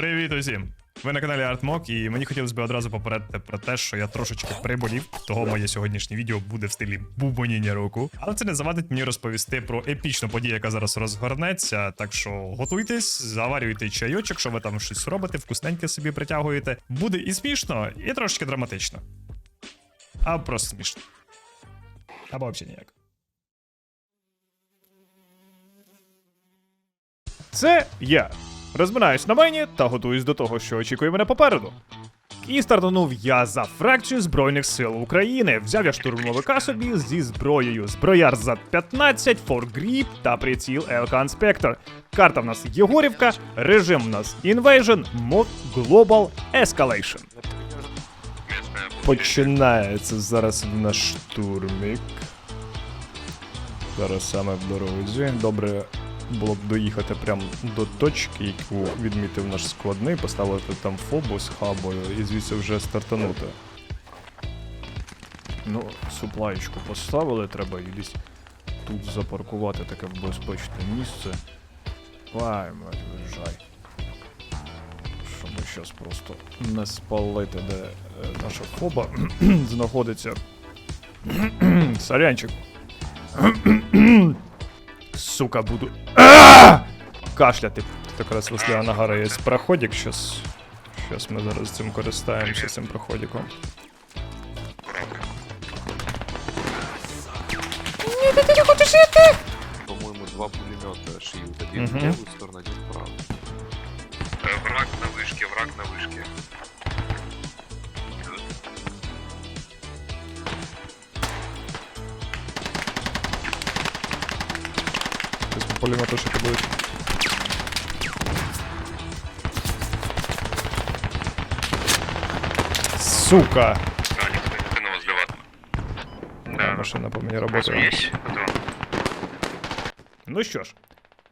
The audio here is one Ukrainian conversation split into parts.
Привіт усім! Ви на каналі ArtMock, і мені хотілося б одразу попередити про те, що я трошечки приболів, того моє сьогоднішнє відео буде в стилі бубоніння року. Але це не завадить мені розповісти про епічну подію, яка зараз розгорнеться. Так що готуйтесь, заварюйте чайочок, що ви там щось робите, вкусненьке собі притягуєте. Буде і смішно, і трошечки драматично. А просто смішно. Або взагалі ніяк. Це я. Розминаюсь на мені та готуюсь до того, що очікує мене попереду. І стартанув я за фракцію Збройних сил України. Взяв я штурмовика собі зі зброєю. Зброяр за 15, форгріп та приціл Elkan Spectre. Карта в нас Єгорівка, режим в нас Invasion, мод Global Escalation. Починається зараз наш штурмік. Зараз саме в дорозі. Добре було б доїхати прямо до точки, яку відмітив наш складний, поставити там фобу з хабою і звідси вже стартанути. Ну, суплаєчку поставили, треба і десь тут запаркувати таке безпечне місце. Ай, мать, виїжджай. Щоб щас просто не спалити, де е, наша фоба знаходиться. Сорянчик. Сука, буду. А! Кашляти. Тут якраз Василя Нагара є проходик. Щас. Щас ми зараз цим користаємося, цим проходиком. По-моему, два пулемета шьют. Один Мгм. в левую сторону, один в правую. Э, Враг на вышке, враг на вышке. Щас по пулемету ще подивись. Сука! Да, никто, на. Да. Машина по мені працює. Ну що ж,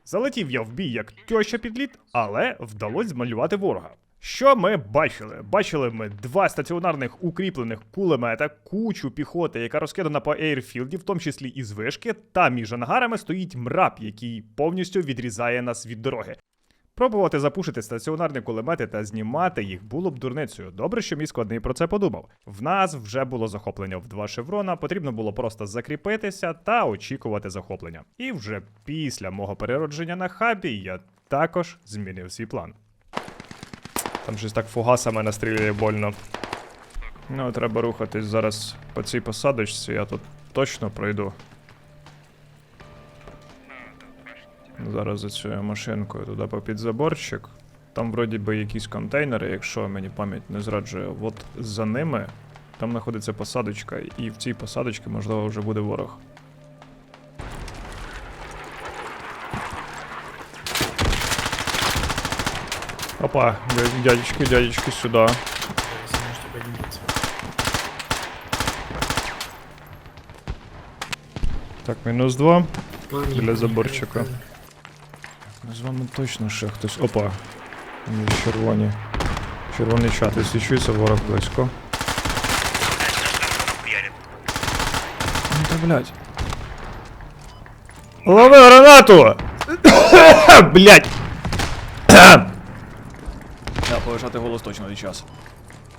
залетів я в бій як тьоща підліт, але вдалося змалювати ворога. Що ми бачили? Бачили ми два стаціонарних укріплених кулемета, кучу піхоти, яка розкидана по ейрфілді, в тому числі і з вишки, та між ангарами стоїть мрап, який повністю відрізає нас від дороги. Пробувати запушити стаціонарні кулемети та знімати їх було б дурницею. Добре, що мій складний про це подумав. В нас вже було захоплення в два шеврона, потрібно було просто закріпитися та очікувати захоплення. І вже після мого переродження на хабі я також змінив свій план. Там щось так фугасами настрілює больно. Ну, треба рухатись зараз по цій посадочці, я тут точно пройду. Зараз за цією машинкою туди попід заборчик. Там вроді би якісь контейнери, якщо мені пам'ять не зраджує. От за ними там знаходиться посадочка, і в цій посадочці, можливо, вже буде ворог. Опа, дя- дядечки, дядечки, сюди. Так, мінус два. Біля заборчика. З вами точно ще хтось. Опа. Ні, червоні. Червоний чат, якщо чується, ворог близько. Ну та блядь. Лови гранату! блядь! Я голос точно не час.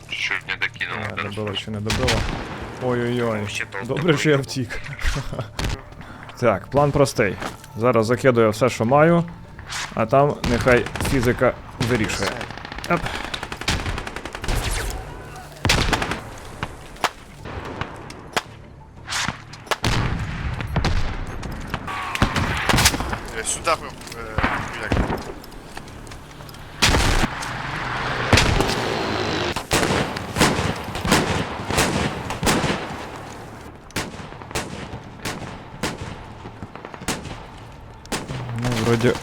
Чуть не докинул. Не да. добила чи не добила. Ой-ой-ой. Добре, що я втік. так, план простий. Зараз закидую все, що маю, а там нехай фізика вирішує. Оп. Сюда прям, э, як. Ну, вроді.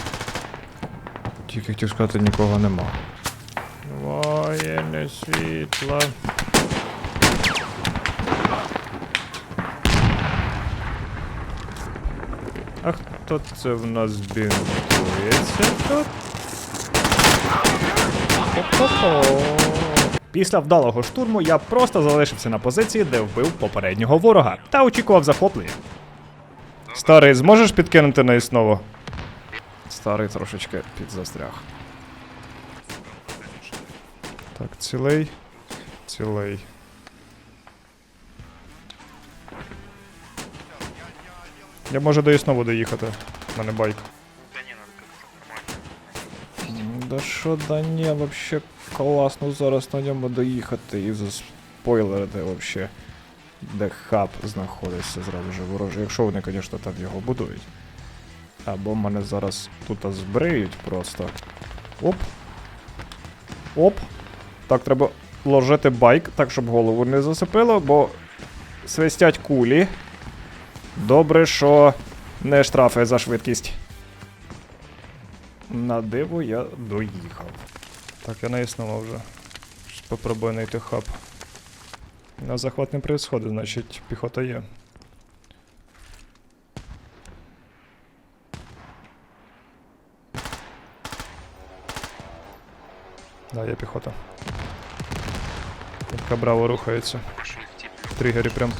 Тільки хотів сказати, нікого нема. Воєнне світло. А хто це в нас бінтується тут? Після вдалого штурму я просто залишився на позиції, де вбив попереднього ворога, та очікував захоплення. Старий, зможеш підкинути на основу? Старий трошечки підзастряг. Так, цілий. Цілий. Я можу до Яснову доїхати. У мене байк. Да не, що, да ні, вообще класно зараз на ньому доїхати і заспойлерити вообще, де хаб знаходиться зразу же ворожий. Якщо вони, звісно, там його будують. Або мене зараз тут збриють просто. Оп. Оп. Так, треба ложити байк, так, щоб голову не засипило, бо свистять кулі. Добре, що не штрафи за швидкість. На диво я доїхав. Так, я наіснував вже. Попробую знайти хаб. На захват не происходить, значить піхота є. Да, є піхота. Браво рухається. Тригері прям.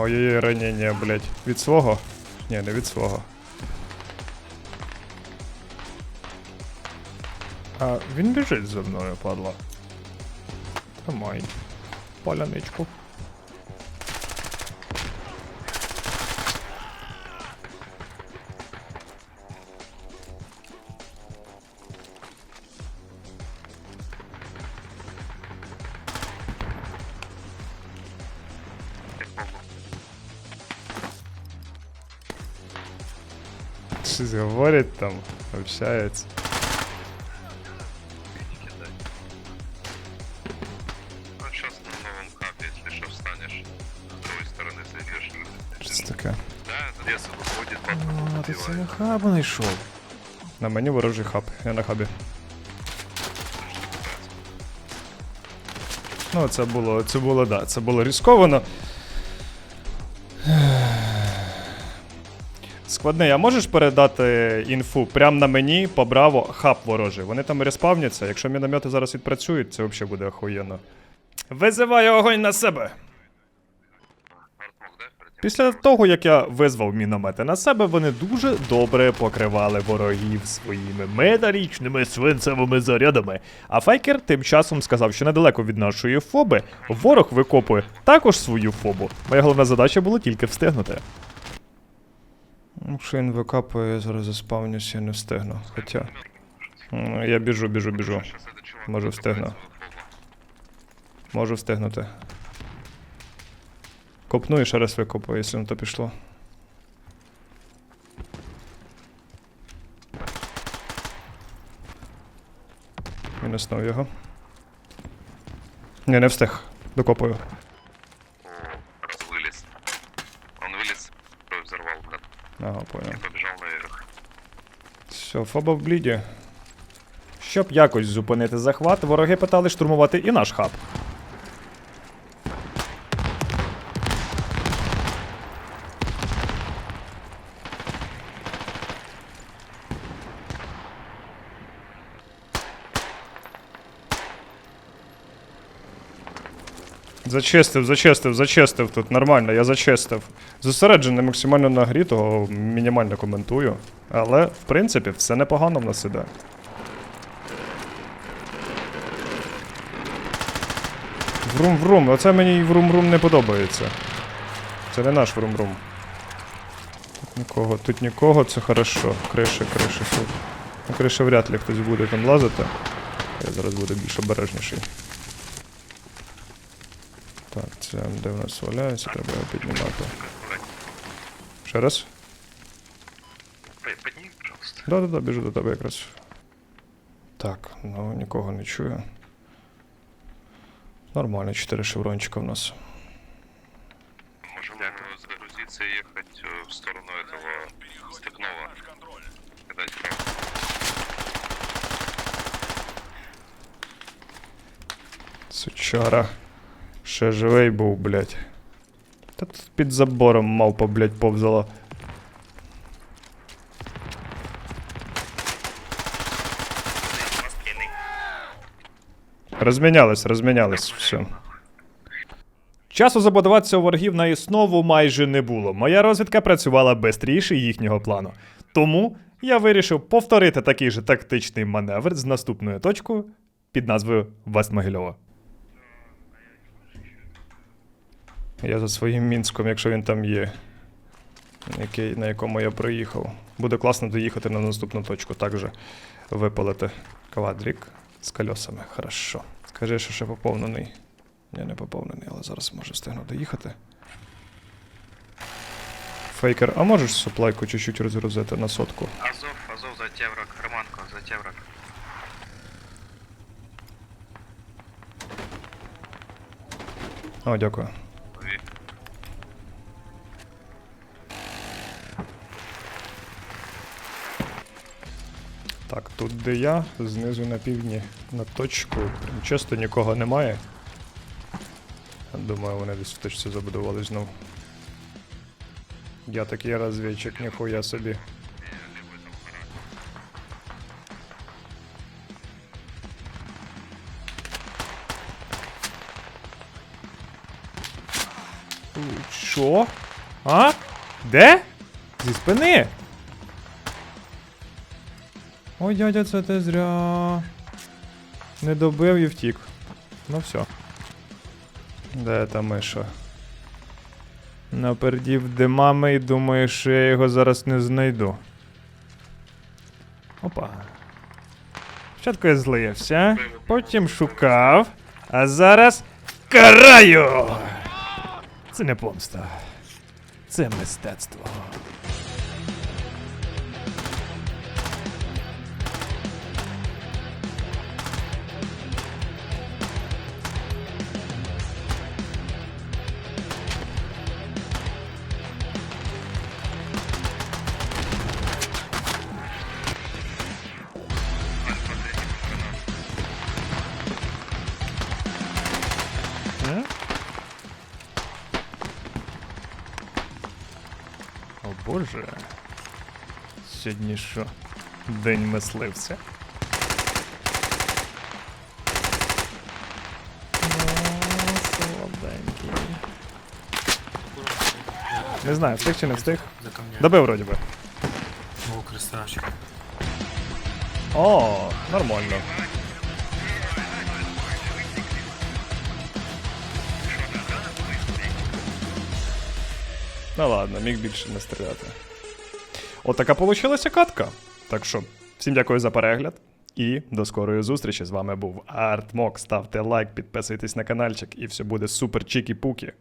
Ой-ой-ой, ранення, блять. Від свого? Ні, не від свого. А він біжить за мною, падла. Тримай. Паляничку. Да, за леса выходит, А, потом ти це убивает. на хаб знайшов. На мені ворожий хаб, я на хабі. Ну, це було, це було, да, це було ризиковано. Складний, а можеш передати інфу прямо на мені по браво хаб ворожий. Вони там респавняться. Якщо міномети зараз відпрацюють, це взагалі буде охуєнно. Визиваю огонь на себе! Після того, як я визвав міномети на себе, вони дуже добре покривали ворогів своїми металічними свинцевими зарядами. А фейкер тим часом сказав, що недалеко від нашої фоби ворог викопує також свою фобу. Моя головна задача була тільки встигнути. Якщо він викапує, я зараз заспавнюся, я не встигну. Хоча. Я біжу, біжу, біжу. Може, встигну. Можу встигнути. Копну і ще раз викопаю, якщо на то пішло. Мінуснув його. Ні, не встиг. Докопаю. Ага, понял. Я побежал наверх. Все, фоба в бліді. Щоб якось зупинити захват, вороги питали штурмувати і наш хаб. Зачистив, зачистив, зачистив тут. Нормально, я зачистив. Зосереджений максимально на того мінімально коментую. Але, в принципі, все непогано в нас іде. Врум-врум, оце мені врум-врум не подобається. Це не наш врум-врум. Тут нікого, тут нікого, це хорошо. Криші, криші, тут. На криші вряд ли хтось буде там лазити. Я зараз буду більш обережніший. Так, це де в нас валяється, треба його піднімати. Ще раз? П- Подними, пожалуйста. Да-да-да, біжу до тебе якраз. Так, ну нікого не чую. Нормально, 4 шеврончика в нас. Можем э, загрузиться и ехать э, в сторону этого Степного. Кидать хаб. Сучара. Ще живий був, блядь. Та тут під забором мавпа, блядь, повзала. Розмінялись, розмінялись, все. Часу забудуватися у ворогів на основу майже не було. Моя розвідка працювала бистріше їхнього плану. Тому я вирішив повторити такий же тактичний маневр з наступною точкою під назвою Вестмогильова. Я за своїм мінськом, якщо він там є, який, на якому я проїхав. Буде класно доїхати на наступну точку, також випалити квадрик з колесами. Хорошо. Скажи, що ще поповнений. Ні, не поповнений, але зараз можу встигну доїхати. Фейкер, а можеш суплайку чуть-чуть розгрузити на сотку? Азов, Азов за Теврак, Романко за Теврак. О, дякую. Тут де я, знизу на півдні на точку. Прям часто нікого немає. Думаю, вони десь в точці забудували знов. Я такий розвідчик, ніхуя собі. Що? А? Де? Зі спини? Ой, дядя, це ти зря. Не добив і втік. Ну все. Де та миша? Напердів димами і думаю, що я його зараз не знайду. Опа. Спочатку я злився, потім шукав, а зараз караю! Це не помста. Це мистецтво. Е? О боже. Сьогодні що? День мисливця. Не знаю, встиг чи не встиг. Добив вроді би. Мокрый страшно. О, нормально. Ну ладно, міг більше не стріляти. Отака получилася катка. Так що, всім дякую за перегляд. І до скорої зустрічі. З вами був Артмок. Ставте лайк, підписуйтесь на каналчик, і все буде супер чікі-пукі.